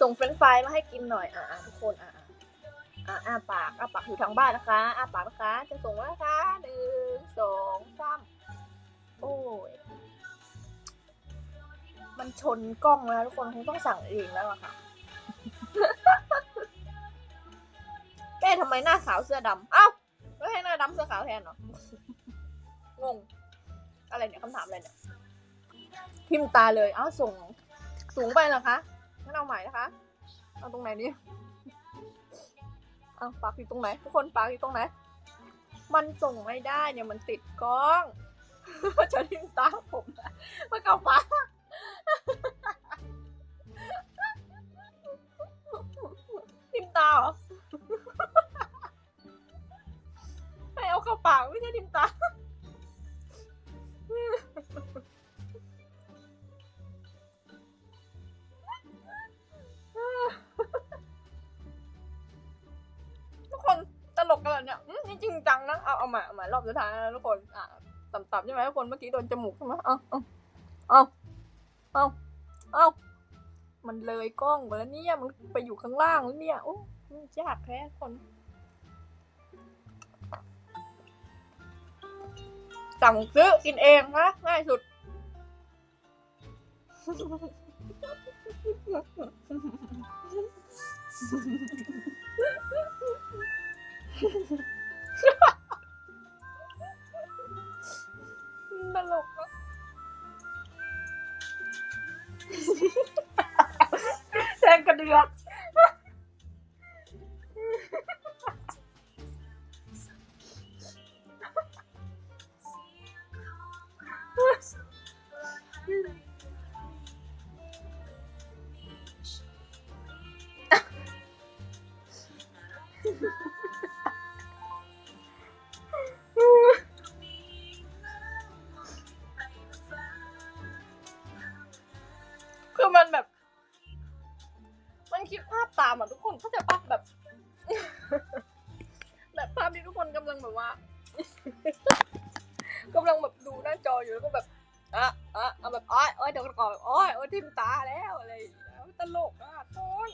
ส่งเฟรนช์ฟรายมาให้กินหน่อยอะทุกคนอะอะอะอ้าปากอ้าปากอยู่ทางบ้านนะคะอ้าปากนะคะ จะส่งแล้วนะคะหนึ่งสองสามโอ้ยมันชนกล้องแล้วทุกคนคงต้องสั่งเองแล้วอะค่ะแก้ทำไมหน้าขาวเสื้อดำเอ้าไม่ให้หน้าดำเสื้อขาวแทนเหรองง อะไรเนี่ยคำถามอะไรเนี่ยพิมพ์ตาเลย เอ้าส่ง สูงไปเหรอคะ เอาใหม่นะคะ เอาตรงไหนนี่เอาปากอยู่ตรงไหน ทุกคนปากอยู่ตรงไหน มันส่งไม่ได้เนี่ยมันติดกล้อง จะทิมตาผมนะมาเกาปาก จริงจังนะเอาเอาม่เอาม่รอบสุดท้ายนะทุกคนอะต่ำๆใช่ไหมทุกคนเมื่อกี้โดนจมูกใช่ไหมเอาเอาเอาเอาเอามันเลยกล้องไปแล้วเนี่ยมันไปอยู่ข้างล่างแล้วเนี่ยโอ้มันยากแท้คนสั่งซื้อกินเองนะง่ายสุดตลก อะแทง คิดภาพตามอะทุกคนเข้าใจปะแบบ แบบภาพที่ทุกคนกำลังแบบว่ากำลังแบบดูหน้าจออยู่แล้วก็แบบอะอะเอาแบบอ้อยอ้อยเดี๋ยวก่อนแบบอ้อยอ้อยทิมตาแล้วอะไรตลกอะทุกคน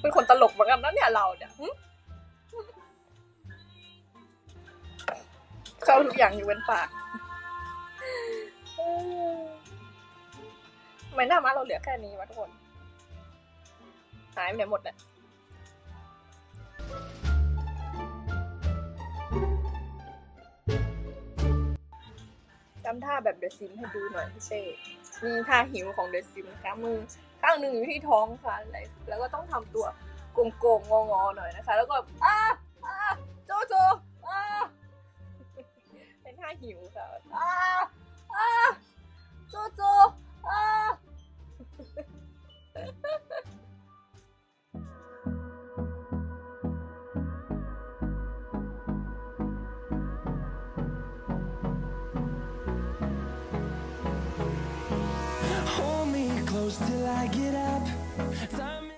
เป็นคนตลกเหมือนกันนะเนี่ยเราเนี่ยเข้าทุกอย่างอยู่เว้นปาก ทำไมหน้าม้าเราเหลือแค่นี้วะทุกคน หายไปไหนหมดเนี่ยจำท่าแบบเดอะซิมให้ดูหน่อยพี่เช่นี่ท่าหิวของเดอะซิมนะคะมือข้างหนึ่งอยู่ที่ท้องค่ะแล้วก็ต้องทำตัวโกงๆงอๆหน่อยนะคะ แล้วก็อ้าอ้าโจโจอ้าเป็นท่าหิวค่ะอ้า close till I get up. Time